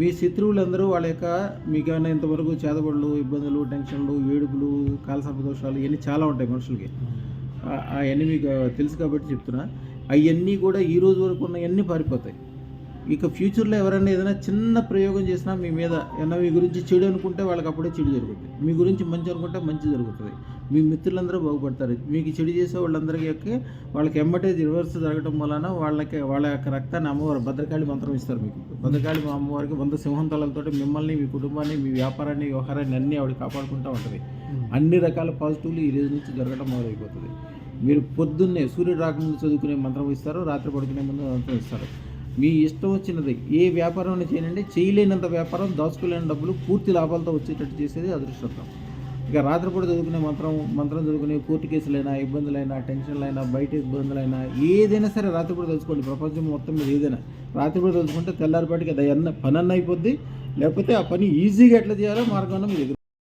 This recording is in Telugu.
మీ శత్రువులందరూ వాళ్ళ యొక్క మీకు ఇంతవరకు చేదబడులు ఇబ్బందులు టెన్షన్లు ఏడుపులు కాల సంతోషాలు ఇవన్నీ చాలా ఉంటాయి మనుషులకి. అవన్నీ మీకు తెలుసు కాబట్టి చెప్తున్నా. అవన్నీ కూడా ఈ రోజు వరకు ఉన్నవన్నీ పారిపోతాయి. ఇక ఫ్యూచర్లో ఎవరైనా ఏదైనా చిన్న ప్రయోగం చేసినా మీ మీద ఏమన్నా మీ గురించి చెడు అనుకుంటే వాళ్ళకి అప్పుడే చెడు జరుగుతుంది. మీ గురించి మంచి అనుకుంటే మంచి జరుగుతుంది. మీ మిత్రులందరూ బాగుపడతారు. మీకు చెడు చేసే వాళ్ళందరికీ యొక్క వాళ్ళకి ఎమ్మటే రివర్స్ జరగడం వలన వాళ్ళకి వాళ్ళ యొక్క రక్తాన్ని అమ్మవారు భద్రకాళి మంత్రం ఇస్తారు మీకు. భద్రకాళి మా అమ్మవారికి వంద సింహంతలతో మిమ్మల్ని మీ కుటుంబాన్ని మీ వ్యాపారాన్ని వ్యవహారాన్ని అన్నీ ఆవిడ కాపాడుకుంటూ ఉంటుంది. అన్ని రకాల పాజిటివ్లు ఈ రోజు నుంచి జరగడం మొదలైపోతుంది మీరు పొద్దున్నే సూర్యుడు రాకముందు చదువుకునే మంత్రం ఇస్తారు రాత్రి పడుకునే ముందు మంత్రం ఇస్తారు. మీ ఇష్టం వచ్చినది. ఏ వ్యాపారం అయినా చేయండి. చేయలేనంత వ్యాపారం దాచుకోలేని డబ్బులు పూర్తి లాభాలతో వచ్చేటట్టు చేసేది అదృష్టం ఇక రాత్రిపూట చదువుకునే మంత్రం మంత్రం చదువుకునే కోర్టు కేసులైనా ఇబ్బందులైనా టెన్షన్లైనా బయట ఇబ్బందులైనా ఏదైనా సరే రాత్రిపూట తెలుసుకోండి. ప్రపంచం మొత్తం మీద ఏదైనా. రాత్రిపూట తెలుసుకుంటే తెల్లారిపాటికి అది అన్న పని అన్న అయిపోద్ది. లేకపోతే ఆ పని ఈజీగా ఎట్లా చేయాలో మార్గం మీ దగ్గర